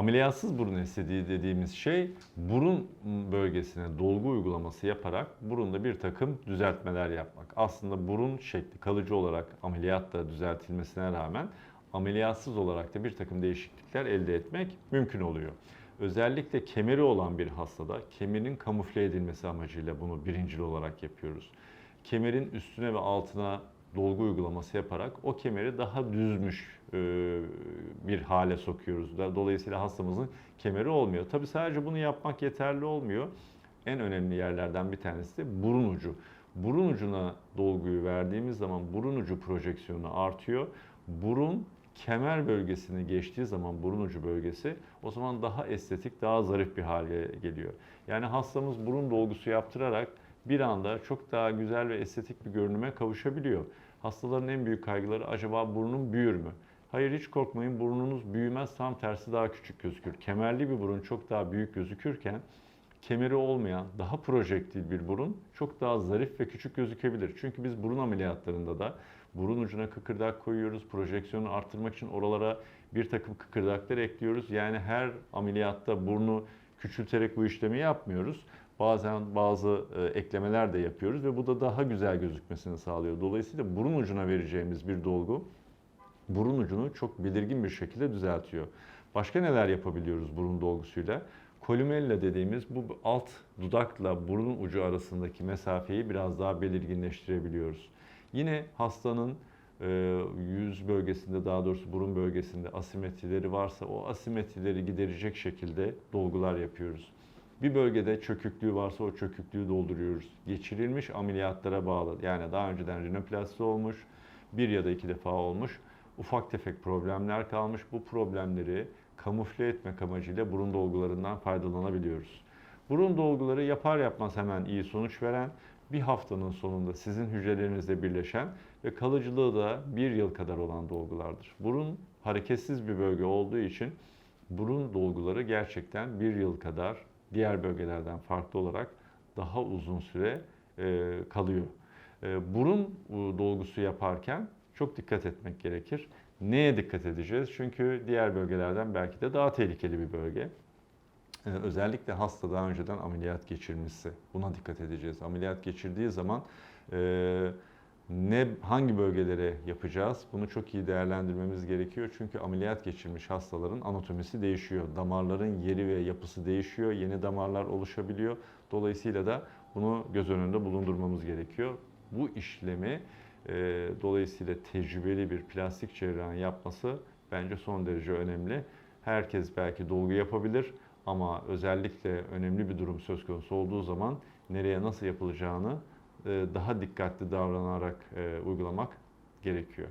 Ameliyatsız burun estetiği dediğimiz şey burun bölgesine dolgu uygulaması yaparak burunda bir takım düzeltmeler yapmak. Aslında burun şekli kalıcı olarak ameliyatla düzeltilmesine rağmen ameliyatsız olarak da bir takım değişiklikler elde etmek mümkün oluyor. Özellikle kemeri olan bir hastada kemerin kamufle edilmesi amacıyla bunu birincil olarak yapıyoruz. Kemerin üstüne ve altına dolgu uygulaması yaparak o kemeri daha düzmüş e, bir hale sokuyoruz. Dolayısıyla hastamızın kemeri olmuyor. Tabi sadece bunu yapmak yeterli olmuyor. En önemli yerlerden bir tanesi de burun ucu. Burun ucuna dolguyu verdiğimiz zaman burun ucu projeksiyonu artıyor. Burun kemer bölgesini geçtiği zaman burun ucu bölgesi o zaman daha estetik, daha zarif bir hale geliyor. Yani hastamız burun dolgusu yaptırarak bir anda çok daha güzel ve estetik bir görünüme kavuşabiliyor. Hastaların en büyük kaygıları acaba burnum büyür mü? Hayır hiç korkmayın burnunuz büyümez tam tersi daha küçük gözükür. Kemerli bir burun çok daha büyük gözükürken kemeri olmayan daha projektil bir burun çok daha zarif ve küçük gözükebilir. Çünkü biz burun ameliyatlarında da burun ucuna kıkırdak koyuyoruz. Projeksiyonu arttırmak için oralara bir takım kıkırdaklar ekliyoruz. Yani her ameliyatta burnu küçülterek bu işlemi yapmıyoruz. Bazen bazı e, eklemeler de yapıyoruz ve bu da daha güzel gözükmesini sağlıyor. Dolayısıyla burun ucuna vereceğimiz bir dolgu burun ucunu çok belirgin bir şekilde düzeltiyor. Başka neler yapabiliyoruz burun dolgusuyla? Kolumella dediğimiz bu alt dudakla burun ucu arasındaki mesafeyi biraz daha belirginleştirebiliyoruz. Yine hastanın e, yüz bölgesinde daha doğrusu burun bölgesinde asimetrileri varsa o asimetrileri giderecek şekilde dolgular yapıyoruz. Bir bölgede çöküklüğü varsa o çöküklüğü dolduruyoruz. Geçirilmiş ameliyatlara bağlı yani daha önceden rinoplasti olmuş, bir ya da iki defa olmuş ufak tefek problemler kalmış. Bu problemleri kamufle etmek amacıyla burun dolgularından faydalanabiliyoruz. Burun dolguları yapar yapmaz hemen iyi sonuç veren, bir haftanın sonunda sizin hücrelerinizle birleşen ve kalıcılığı da bir yıl kadar olan dolgulardır. Burun hareketsiz bir bölge olduğu için burun dolguları gerçekten bir yıl kadar diğer bölgelerden farklı olarak daha uzun süre e, kalıyor. E, burun e, dolgusu yaparken çok dikkat etmek gerekir. Neye dikkat edeceğiz? Çünkü diğer bölgelerden belki de daha tehlikeli bir bölge. Ee, özellikle hasta daha önceden ameliyat geçirmişse buna dikkat edeceğiz. Ameliyat geçirdiği zaman e, ne hangi bölgelere yapacağız? Bunu çok iyi değerlendirmemiz gerekiyor. Çünkü ameliyat geçirmiş hastaların anatomisi değişiyor. Damarların yeri ve yapısı değişiyor. Yeni damarlar oluşabiliyor. Dolayısıyla da bunu göz önünde bulundurmamız gerekiyor. Bu işlemi e, dolayısıyla tecrübeli bir plastik cerrahın yapması bence son derece önemli. Herkes belki dolgu yapabilir ama özellikle önemli bir durum söz konusu olduğu zaman nereye nasıl yapılacağını daha dikkatli davranarak e, uygulamak gerekiyor.